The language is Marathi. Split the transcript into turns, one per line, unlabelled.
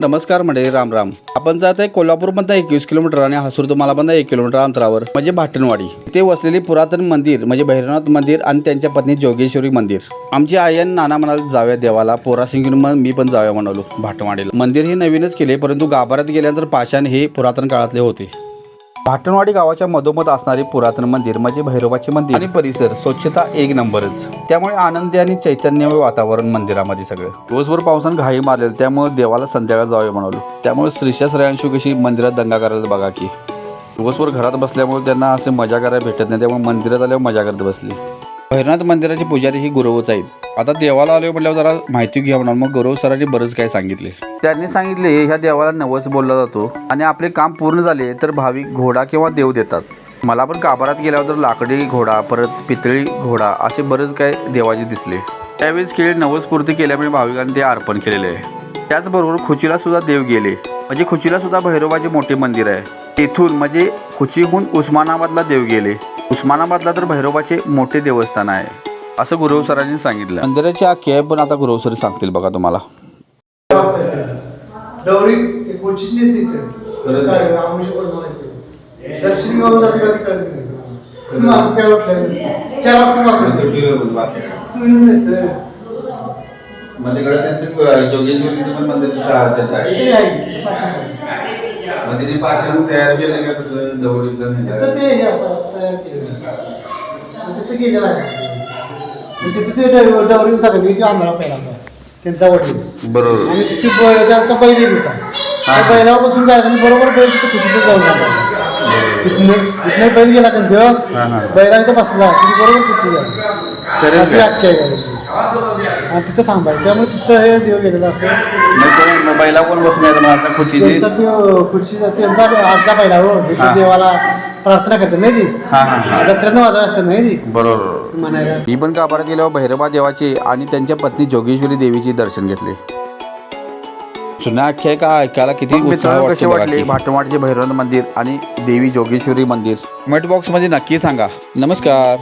नमस्कार मंडळी राम राम. आपण जात आहे कोल्हापूरमधनं एकवीस किलोमीटर आणि हसूर तुम्हाला बंद एक किलोमीटर अंतरावर म्हणजे भाटणवाडी ते वसलेली पुरातन मंदिर म्हणजे भैरवनाथ मंदिर आणि त्यांच्या पत्नी जोगेश्वरी मंदिर. आमची आई आणि नाना म्हणाले जाव्या देवाला पोरासिंग मग मी पण जाव्या म्हणालो भाटणवाडीला मंदिर हे नवीनच केले परंतु गाभाऱ्यात गेल्यानंतर पाषाण हे पुरातन काळातले होते. भाटणवाडी गावाच्या मधोमध असणारे पुरातन मंदिर म्हणजे भैरवाचे मंदिर आणि परिसर स्वच्छता एक नंबरच. त्यामुळे आनंदी आणि चैतन्यमय वातावरण मंदिरामध्ये सगळं. दिवसभर पावसानं घाई मारलेलं त्यामुळे देवाला संध्याकाळ जावे म्हणालो. त्यामुळे श्रीशा श्रेयांशू कशी मंदिरात दंगा करायला बघा की. दिवसभर घरात बसल्यामुळे त्यांना असे मजा करायला भेटत नाही त्यामुळे मंदिरात आल्यावर मजा करत बसली. भैरनाथ मंदिराचे पुजारी ही गुरवच आहेत. आता देवाला आलो म्हटल्यावर जरा माहिती घ्या म्हणून मग गौरव सरांनी बरंच काही सांगितले. त्यांनी सांगितले ह्या देवाला नवस बोलला जातो आणि आपले काम पूर्ण झाले तर भाविक घोडा किंवा देव देतात. मला पण काबारात गेल्यावर तर लाकडी घोडा परत पितळी घोडा असे बरेच काय देवाचे दिसले. त्यावेळेस केळी नवसपूर्ती केल्यामुळे भाविकांनी ते अर्पण केलेले आहे. त्याचबरोबर खुचीला सुद्धा देव गेले. म्हणजे खुचीला सुद्धा भैरवाचे मोठे मंदिर आहे. तेथून म्हणजे खुचीहून उस्मानाबादला देव गेले. उस्मानाबादला तर भैरवाचे मोठे देवस्थान आहे. असं गुरव सरांनी सांगितलं. मंदिराची आख्या आहे पण आता गुरव सर सांगतील बघा तुम्हाला.
डवरी ते कोचीच नाही तिथे. काय आमुषी पण म्हणायचे दर्शन घेऊन जाते कधी कळत नाही. माझं काय वाटलं नाही. चार वाजता वाटलं तू येऊन येते
मग तिकडे त्यांचं जोगेश्वरीचं पण मंदिर तिने पाषाण तयार केलं का तसं नाही
हे तयार तिथे पहिला त्यांचा वडील.
बरोबर.
आणि तिथे ब- त्यांचा बैल एक होता त्या बैलापासून जायचं आणि बरोबर बैल तिथे कुठे जाऊन लागला तिथनं तिथनं बैल गेला का
हा, हा.
बैलांचा बसला तिथे बरोबर कुठे झाला.
खरंच
अशी
आहे.
आख्या आहे गाडीची. आणि तिथं थांबायचं. त्यामुळे तिथं हे देव गेलेलं असं.
मग ते मोबाईलला कोण बसून यायचं? मला
त्यांचा त्यांचा आजचा पहिला हो. देवाला प्रार्थना करते नाही ती?
हा हा हा.
दसऱ्यानं वाजवा असते नाही ती?
बरोबर
म्हणायला
मी पण गाभारात गेल्यावर भैरबा देवाचे आणि त्यांच्या पत्नी जोगेश्वरी देवीचे दर्शन घेतले. जुन्या आख्यायिका ऐकायला किती उत्साह कसे वाटले? भाटमाडचे भैरवनाथ मंदिर आणि देवी जोगेश्वरी मंदिर. कमेंट बॉक्समध्ये नक्की सांगा. नमस्कार.